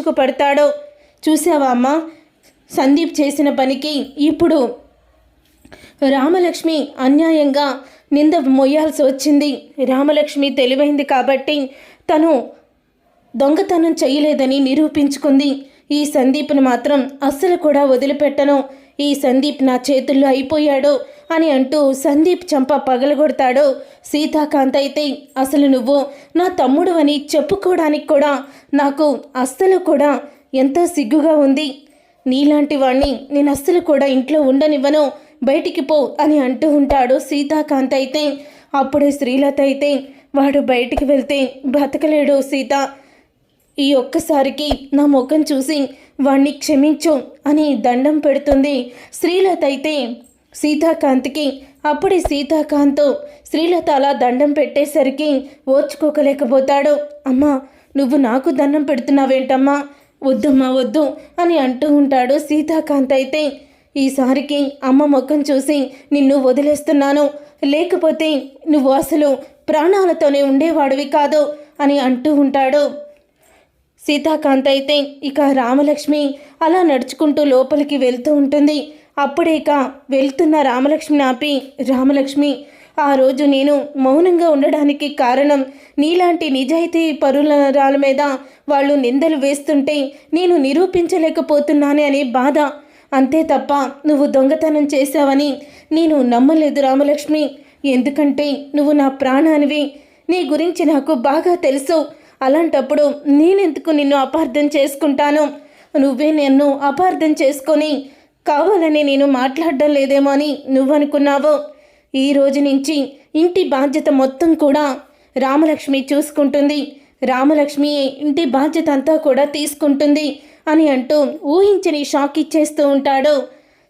పడతాడో చూసావా అమ్మా? సందీప్ చేసిన పనికి ఇప్పుడు రామలక్ష్మి అన్యాయంగా నింద మొయ్యాల్సి వచ్చింది. రామలక్ష్మి తెలివైంది కాబట్టి తను దొంగతనం చేయలేదని నిరూపించుకుంది. ఈ సందీప్ను మాత్రం అస్సలు కూడా వదిలిపెట్టను. ఈ సందీప్ నా చేతుల్లో అయిపోయాడు అని అంటూ సందీప్ చంప పగలగొడతాడు. సీతాకాంత్ అయితే అసలు నువ్వు నా తమ్ముడు అని చెప్పుకోవడానికి కూడా నాకు అస్సలు కూడా ఎంతో సిగ్గుగా ఉంది. నీలాంటి వాణ్ణి నేను అస్సలు కూడా ఇంట్లో ఉండనివ్వను. బయటికి పో అని అంటూ ఉంటాడు సీతాకాంత్ అయితే. అప్పుడే శ్రీలత అయితే వాడు బయటికి వెళ్తే బ్రతకలేడు సీత. ఈ ఒక్కసారికి నా ముఖం చూసి వాణ్ణి క్షమించు అని దండం పెడుతుంది. శ్రీలత అయితే సీతాకాంత్కి అప్పుడే సీతాకాంత్ శ్రీలత అలా దండం పెట్టేసరికి ఓర్చుకోకలేకపోతాడు. అమ్మా నువ్వు నాకు దండం పెడుతున్నావేంటమ్మా? వద్దమ్మా వద్దు అని అంటూ ఉంటాడు సీతాకాంత్ అయితే. ఈసారికి అమ్మ ముఖం చూసి నిన్ను వదిలేస్తున్నాను. లేకపోతే నువ్వు అసలు ప్రాణాలతోనే ఉండేవాడివి కాదు అని అంటూ ఉంటాడు. సీతాకాంత్ అయితే ఇక రామలక్ష్మి అలా నడుచుకుంటూ లోపలికి వెళ్తూ ఉంటుంది. అప్పుడే ఇక వెళ్తున్న రామలక్ష్మిని ఆపి రామలక్ష్మి ఆ రోజు నేను మౌనంగా ఉండడానికి కారణం నీలాంటి నిజాయితీ పరులరాల మీద వాళ్ళు నిందలు వేస్తుంటే నేను నిరూపించలేకపోతున్నానే అనే బాధ. అంతే తప్ప నువ్వు దొంగతనం చేశావని నేను నమ్మలేదు రామలక్ష్మి. ఎందుకంటే నువ్వు నా ప్రాణానివి. నీ గురించి నాకు బాగా తెలుసు. అలాంటప్పుడు నేనెందుకు నిన్ను అపార్థం చేసుకుంటాను? నువ్వే నన్ను అపార్థం చేసుకొని కావాలని నేను మాట్లాడడం లేదేమో అని నువ్వనుకున్నావు. ఈ రోజు నుంచి ఇంటి బాధ్యత మొత్తం కూడా రామలక్ష్మి చూసుకుంటుంది. రామలక్ష్మి ఇంటి బాధ్యత అంతా కూడా తీసుకుంటుంది అని అంటూ ఊహించని షాక్ ఇచ్చేస్తూ ఉంటాడు.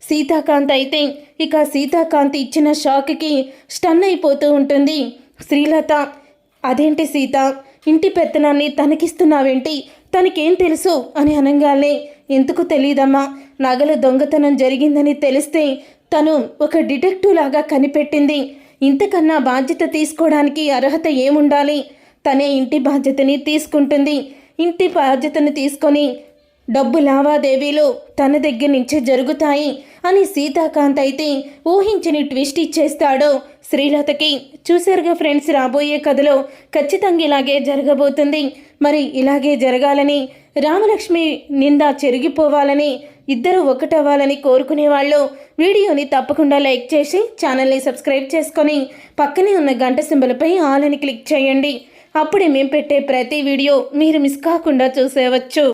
సీతాకాంత్ అయితే ఇక సీతాకాంత్ ఇచ్చిన షాక్కి స్టన్ అయిపోతూ ఉంటుంది. శ్రీలత అదేంటి సీత? ఇంటి పెత్తనాన్ని తనకిస్తున్నావేంటి తనకేం తెలుసు? అని అనగానే ఎందుకు తెలియదమ్మా? నగల దొంగతనం జరిగిందని తెలిస్తే తను ఒక డిటెక్టివ్ లాగా కనిపెట్టింది. ఇంతకన్నా బాధ్యత తీసుకోవడానికి అర్హత ఏముండాలి? తనే ఇంటి బాధ్యతని తీసుకుంటుంది. ఇంటి బాధ్యతను తీసుకొని డబ్బు లావాదేవీలు తన దగ్గర నుంచే జరుగుతాయి. అని సీతాకాంత్ అయితే ఊహించని ట్విస్ట్ ఇచ్చేస్తాడు. శ్రీలతకి చూసారుగా ఫ్రెండ్స్ రాబోయే కథలో ఖచ్చితంగా ఇలాగే జరగబోతుంది. మరి ఇలాగే జరగాలని రామలక్ష్మి నింద చెరిగిపోవాలని ఇద్దరు ఒకటవ్వాలని కోరుకునే వాళ్ళు వీడియోని తప్పకుండా లైక్ చేసి ఛానల్ని సబ్స్క్రైబ్ చేసుకొని పక్కనే ఉన్న గంట సింబలపై ఆల్ అని క్లిక్ చేయండి. అప్పుడే మేము పెట్టే ప్రతి వీడియో మీరు మిస్ కాకుండా చూసేవచ్చు.